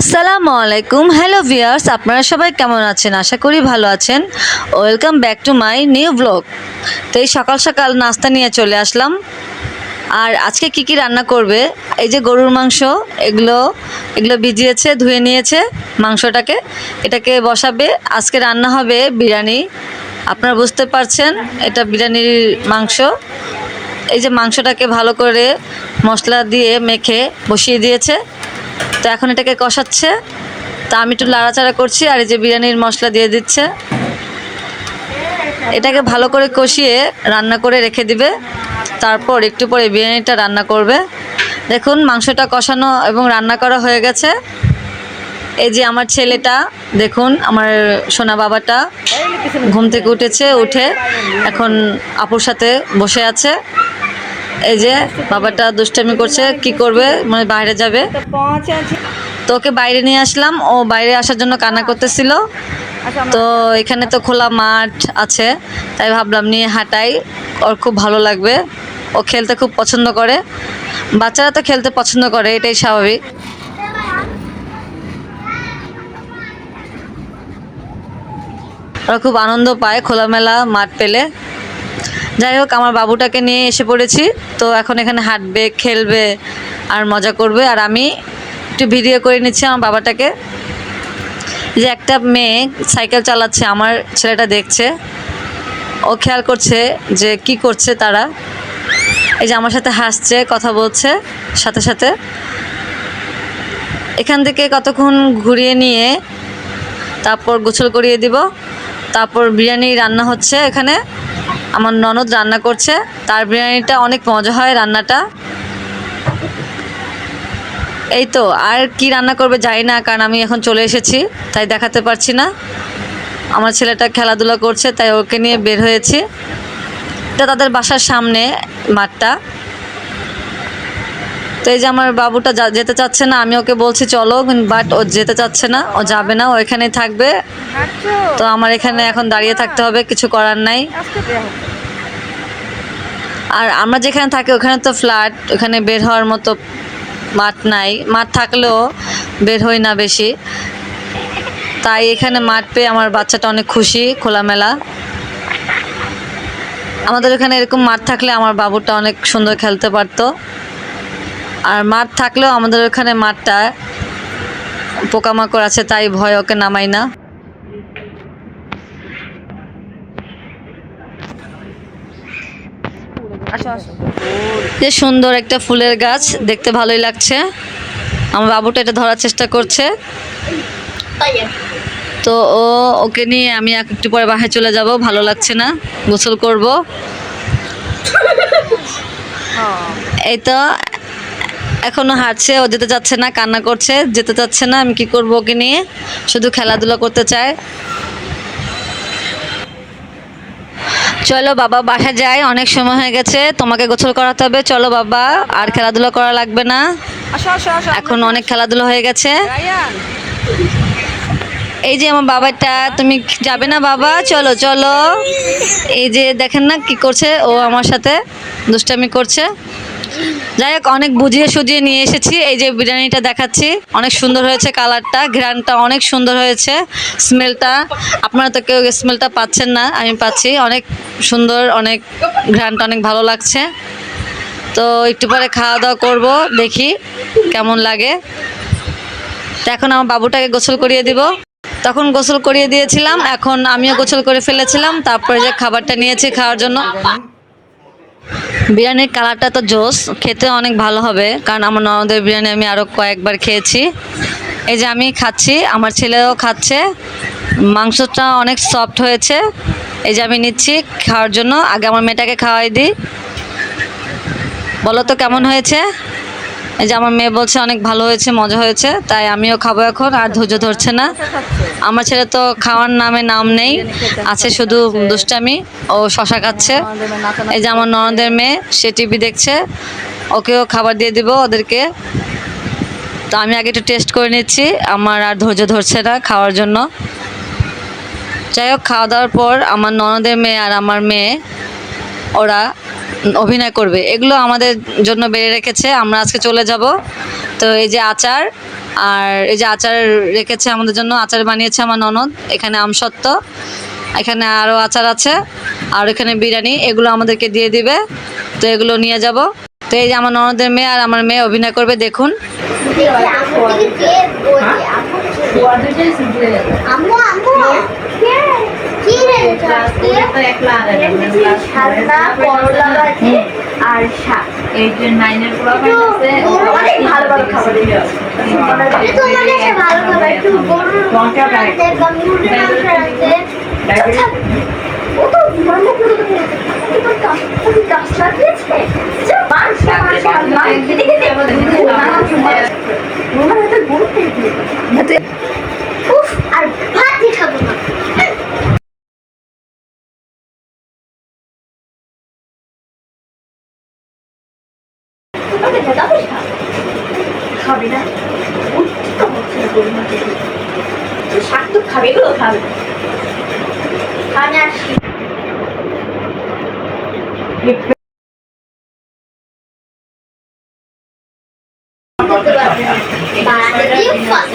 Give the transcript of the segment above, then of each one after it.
আসসালামু আলাইকুম। Hello viewers আপনারা সবাই কেমন আছেন? আশা করি ভালো আছেন। Welcome back to my new blog তো এই সকাল সকাল নাস্তা নিয়ে চলে আসলাম। আর আজকে কি কি রান্না করবে? এই যে গরুর মাংস, এগুলো এগুলো ভিজিয়েছে, ধুয়ে নিয়েছে মাংসটাকে। এটাকে বসাবে। আজকে রান্না হবে বিরিয়ানি। আপনারা বুঝতে পারছেন, এটা বিরিয়ানির মাংস। এই যে মাংসটাকে ভালো করে মশলা দিয়ে মেখে বসিয়ে দিয়েছে। তো এখন এটাকে কষাচ্ছে। তা আমি একটু লাড়াচাড়া করছি আর এই যে বিরিয়ানির মশলা দিয়ে দিচ্ছে। এটাকে ভালো করে কষিয়ে রান্না করে রেখে দিবে। তারপর একটু পরে বিরিয়ানিটা রান্না করবে। দেখুন, মাংসটা কষানো এবং রান্না করা হয়ে গেছে। এই যে আমার ছেলেটা, দেখুন, আমার সোনা বাবাটা ঘুম থেকে উঠেছে, উঠে এখন আপুর সাথে বসে আছে। এই যে বাবাটা দুষ্টামি করছে, কি করবে? মানে বাইরে যাবে। তো ওকে বাইরে নিয়ে আসলাম। ও বাইরে আসার জন্য কান্না করতেছিল। তো এখানে তো খোলা মাঠ আছে। তাই ভাবলাম নিয়ে হাঁটাই। ওর খুব ভালো লাগবে। ও খেলতে খুব পছন্দ করে। বাচ্চারা তো খেলতে পছন্দ করে, এটাই স্বাভাবিক। ওরা খুব আনন্দ পায় খোলামেলা মাঠ পেলে। যাই হোক, আমার বাবুটাকে নিয়ে এসে পড়েছি। তো এখন এখানে হাঁটবে, খেলবে আর মজা করবে। আর আমি একটু ভিডিও করে নিচ্ছি আমার বাবাটাকে। যে একটা মেয়ে সাইকেল চালাচ্ছে, আমার ছেলেটা দেখছে। ও খেয়াল করছে যে কি করছে তারা। এই যে আমার সাথে হাসছে, কথা বলছে, সাথে সাথে। এখান থেকে কতক্ষণ ঘুরিয়ে নিয়ে তারপর গোসল করিয়ে দিব। তারপর বিরিয়ানি রান্না হচ্ছে এখানে। আমার ননদ রান্না করছে। তার বিরিয়ানিটা অনেক মজা হয় রান্নাটা। এই তো, আর কি রান্না করবে যাই না, কারণ আমি এখন চলে এসেছি, তাই দেখাতে পারছি না। আমার ছেলেটা খেলাধুলা করছে, তাই ওকে নিয়ে বের হয়েছি। এটা তাদের বাসার সামনে মাঠটা। তো এই যে আমার বাবুটা যেতে চাচ্ছে না, আমি ওকে বলছি, চলো বাট ও যেতে চাচ্ছে না, ও যাবে না, ও এখানেই থাকবে। তো আমার এখানে এখন দাঁড়িয়ে থাকতে হবে, কিছু করার নাই। আর আমরা যেখানে থাকি, ওখানে তো ফ্ল্যাট ওখানে বের হওয়ার মতো মাঠ নাই। মাঠ থাকলেও বের হই না বেশি। তাই এখানে মাঠ পেয়ে আমার বাচ্চাটা অনেক খুশি, খোলামেলা। আমাদের এখানে এরকম মাঠ থাকলে আমার বাবুটা অনেক সুন্দর খেলতে পারতো। আর মাঠ থাকলেও আমাদের ওখানে মাঠটা পোকামাকড় আছে তাই ভয় ওকে নামাই না। যে সুন্দর একটা ফুলের গাছ দেখতে ভালোই লাগছে। আমার বাবুটা এটা ধরার চেষ্টা করছে। তো ও ওকে নিয়ে আমি এক- একটু পরে বাসায় চলে যাব ভালো লাগছে না গোসল করব। এই তো এখনও হাঁটছে ও যেতে চাচ্ছে না কান্না করছে যেতে চাচ্ছে না আমি কি করব ওকে নিয়ে? শুধু খেলাধুলা করতে চায়। চলো বাবা বাসা যায় অনেক সময় হয়ে গেছে তোমাকে গোসল করাতে হবে। চলো বাবা আর খেলাধুলা করা লাগবে না। এখন অনেক খেলাধুলা হয়ে গেছে। এই যে আমার বাবাটা তুমি যাবে না বাবা? চলো চলো। এই যে দেখেন না কি করছে ও আমার সাথে দুষ্টামি করছে। যাই হোক, অনেক বুঝিয়ে সুজিয়ে নিয়ে এসেছি। এই যে বিরিয়ানিটা দেখাচ্ছি, অনেক সুন্দর হয়েছে কালারটা ঘ্রানটা অনেক সুন্দর হয়েছে স্মেলটা আপনারা তো কেউ স্মেলটা পাচ্ছেন না, আমি পাচ্ছি। অনেক সুন্দর, অনেক ঘ্রানটা অনেক ভালো লাগছে। তো একটু পরে খাওয়া দাওয়া করব, দেখি কেমন লাগে। তো এখন আমার বাবুটাকে গোসল করিয়ে দিব। তখন গোসল করিয়ে দিয়েছিলাম, এখন আমিও গোসল করে ফেলেছিলাম, তারপরে যে খাবারটা নিয়েছি খাওয়ার জন্য। বিরিয়ানির কালারটা তো জোস, খেতে অনেক ভালো হবে, কারণ আমার ননদের বিরিয়ানি আমি আরও কয়েকবার খেয়েছি। এই যে আমি খাচ্ছি, আমার ছেলেও খাচ্ছে, মাংসটা অনেক সফট হয়েছে, এই যে আমি নিচ্ছি খাওয়ার জন্য, আগে আমার মেয়েটাকে খাওয়াই দিই। বলো তো কেমন হয়েছে? এই যে আমার মেয়ে বলছে, অনেক ভালো হয়েছে, মজা হয়েছে, তাই আমিও খাব এখন, আর ধৈর্য ধরছে না। আমার ছেলে তো খাওয়ার নামে নাম নেই, আছে শুধু দুষ্টামি, ও শশা খাচ্ছে। এই যে আমার ননদের মেয়ে, সে টিভি দেখছে, ওকেও খাবার দিয়ে দিব ওদেরকে। তো আমি আগে একটু টেস্ট করে নিচ্ছি, আমার আর ধৈর্য ধরছে না খাওয়ার জন্য। যাই হোক, খাওয়া দাওয়ার পর আমার ননদের মেয়ে আর আমার মেয়ে, ওরা অভিনয় করবে। এগুলো আমাদের জন্য বেড়ে রেখেছে। আমরা আজকে চলে যাব। তো এই যে আচার, আর এই যে আচার রেখেছে আমাদের জন্য। আচার বানিয়েছে আমার ননদ। এখানে আমসত্ত্ব এখানে আরও আচার আছে, আর এখানে বিরিয়ানি। এগুলো আমাদেরকে দিয়ে দিবে। তো এগুলো নিয়ে যাব। তো এই যে আমার ননদের মেয়ে আর আমার মেয়ে অভিনয় করবে, দেখুন। কি রেখেছো আজকে সাদা করলা ভাজি আর শাক অনেক ভালো ভালো খাবার ভালো খাবার একটু গরুর মাংস রাখতে ও তো রান্না করে তো গাছ লাগিয়েছে যা মাংস মাংস মাংস খেতে খেতে মনে হয় তো গরু খাবে না? উঠতে হচ্ছে না গরু মাংস খেতে। তো শাক তো খাবে এগুলো খাবে আমি আসি বাড়াতে দিয়ে ফাঁস।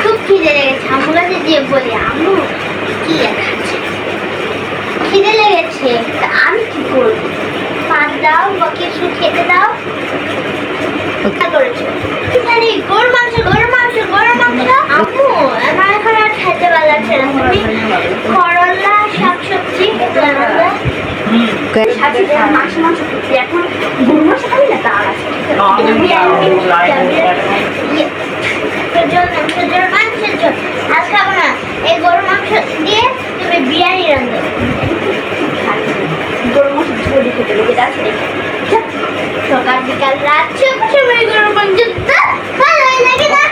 খুব খিদে লেগেছে আম্মুর কাছে দিয়ে বলি আম্মু কি দেখাচ্ছে তা আমি কি করব? ভাত দাও বা কিছু খেতে দাও। করেছ? গরুর মাংস মাংস মাংস? আম্মু আমার এখন আর খেতে ভালো লাগছে না। তুমি করলা শাক সবজি করলা মাংস মাংস এখন গরুর মাংস খাবি না? তা আছে। জন্য তোর জন্য মাংসের খাব না। এই গরুর মাংস দিয়ে তুমি বিরিয়ানি রান্ধো গরুর খেতে লেগে যাচ্ছে সকাল বিকাল রাত সব সময় গরুর মাংস দাও, ভালোই লাগে না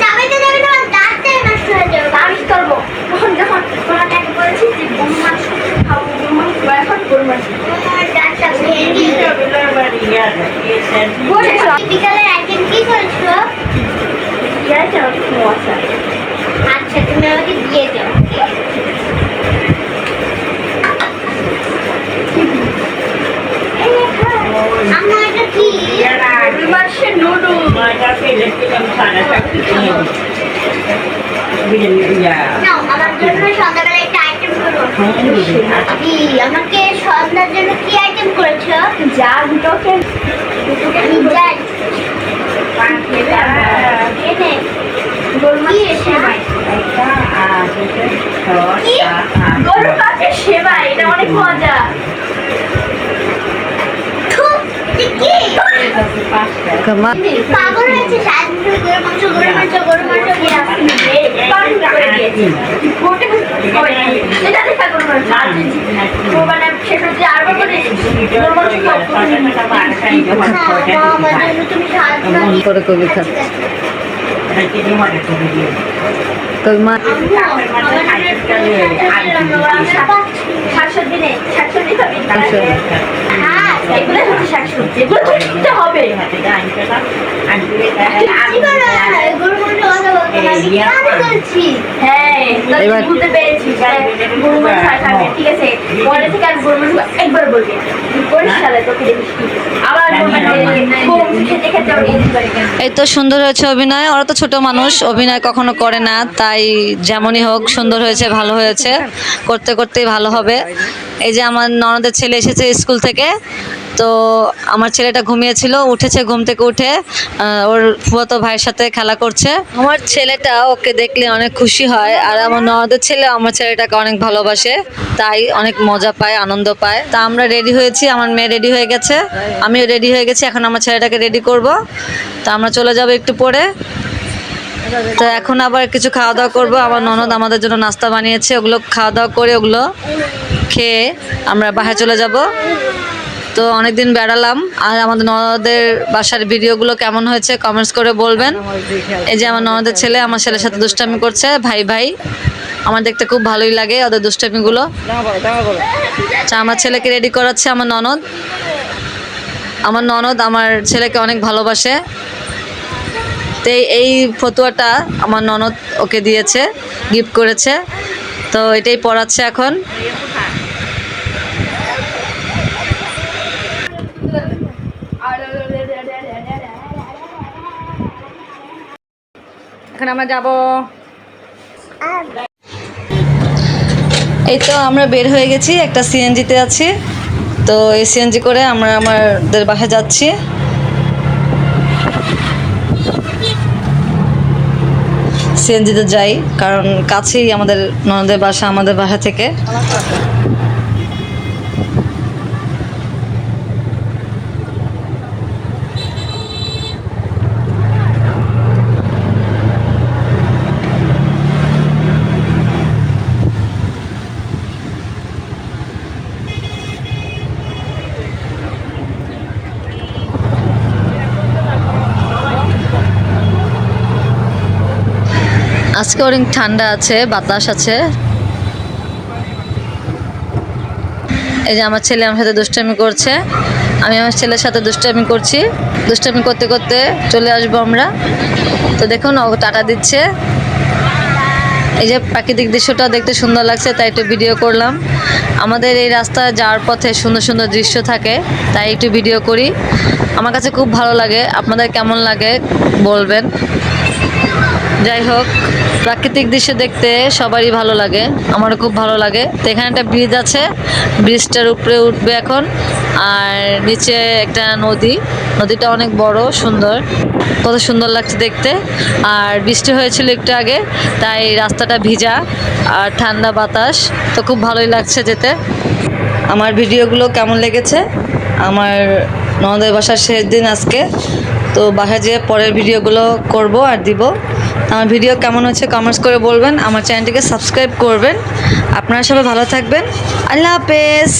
চাবাইতে যাবে না আমার দাঁতটাই নষ্ট হয়ে যাবে আমি কি করব তখন যখন তোমাকে এক বলেছি যে গরুর মাংস খাব গরুর মাংস এখন গরুর মাংস আমার দাঁতটা ভেঙে গিয়েছে বিকালের আইটেম কি করেছ আচ্ছা তুমি আমাকে দিয়ে দাও আমার এটা কি মাসের নুডল নাও আমার জন্য সন্ধ্যাবেলা একটা আইটেম করো কি আমাকে সন্ধ্যার জন্য কি আইটেম করেছ যা দুটোকে আমি যাই এনে করে কবি খা কবি মা একবার বলবি। এই তো সুন্দর হয়েছে অভিনয়। ওরা তো ছোট মানুষ অভিনয় কখনো করে না। তাই যেমনই হোক সুন্দর হয়েছে ভালো হয়েছে। করতে করতেই ভালো হবে। এই যে আমার ননদের ছেলে এসেছে স্কুল থেকে। তো আমার ছেলেটা ঘুমিয়েছিল উঠেছে ঘুম থেকে উঠে ওর ফুয়াতো ভাইয়ের সাথে খেলা করছে। আমার ছেলেটা ওকে দেখলে অনেক খুশি হয় আর আমার ননদের ছেলে আমার ছেলেটাকে অনেক ভালোবাসে তাই অনেক মজা পায় আনন্দ পায়। তা আমরা রেডি হয়েছি আমার মেয়ে রেডি হয়ে গেছে। আমিও রেডি হয়ে গেছি এখন আমার ছেলেটাকে রেডি করব। তা আমরা চলে যাব একটু পরে। তো এখন আবার কিছু খাওয়া দাওয়া করব। আমার ননদ আমাদের জন্য নাস্তা বানিয়েছে। ওগুলো খাওয়া দাওয়া করে ওগুলো খেয়ে আমরা বাসায় চলে যাব। তো অনেকদিন বেড়ালাম। আর আমাদের ননদের বাসার ভিডিওগুলো কেমন হয়েছে কমেন্টস করে বলবেন। এই যে আমার ননদের ছেলে, আমার ছেলের সাথে দুষ্টামি করছে, ভাই ভাই। আমার দেখতে খুব ভালোই লাগে ওদের দুষ্টামিগুলো। আচ্ছা আমার ছেলেকে রেডি করাচ্ছে আমার ননদ। আমার ননদ আমার ছেলেকে অনেক ভালোবাসে। তো এই ফতুয়াটা আমার ননদ ওকে দিয়েছে গিফট করেছে। তো এটাই পড়াচ্ছে এখন। আমরা যাব। এই তো আমরা বের হয়ে গেছি একটা সিএনজিতে আছি। তো এই সিএনজি করে আমরা আমাদের বাসায় যাচ্ছি। সিএনজিতে যাই কারণ কাছেই আমাদের ননদের বাসা আমাদের বাসা থেকে। আজকে অনেক ঠান্ডা আছে, বাতাস আছে। এই যে আমার ছেলে আমার সাথে দুষ্টামি করছে। আমি আমার ছেলের সাথে দুষ্টামি করছি। দুষ্টামি করতে করতে চলে আসব আমরা। তো দেখুন, ও টাকা দিচ্ছে। এই যে প্রাকৃতিক দৃশ্যটা দেখতে সুন্দর লাগছে, তাই একটু ভিডিও করলাম। আমাদের এই রাস্তা যাওয়ার পথে সুন্দর সুন্দর দৃশ্য থাকে, তাই একটু ভিডিও করি। আমার কাছে খুব ভালো লাগে। আপনাদের কেমন লাগে বলবেন। যাই হোক। প্রাকৃতিক দৃশ্য দেখতে সবারই ভালো লাগে, আমারও খুব ভালো লাগে। তো এখানে একটা ব্রিজ আছে ব্রিজটার উপরে উঠবে এখন, আর নিচে একটা নদী, নদীটা অনেক বড়, সুন্দর। কত সুন্দর লাগছে দেখতে। আর বৃষ্টি হয়েছিল একটু আগে, তাই রাস্তাটা ভিজা আর ঠান্ডা বাতাস, তো খুব ভালোই লাগছে যেতে। আমার ভিডিওগুলো কেমন লেগেছে? আমার ননদের বাসার শেষ দিন আজকে। তো বাসায় যেয়ে পরের ভিডিওগুলো করব আর দিব। আমার ভিডিও কেমন হচ্ছে কমেন্টস করে বলবেন। আমার চ্যানেলটিকে সাবস্ক্রাইব করবেন। আপনারা সবাই ভালো থাকবেন। আল্লাহ হাফেজ।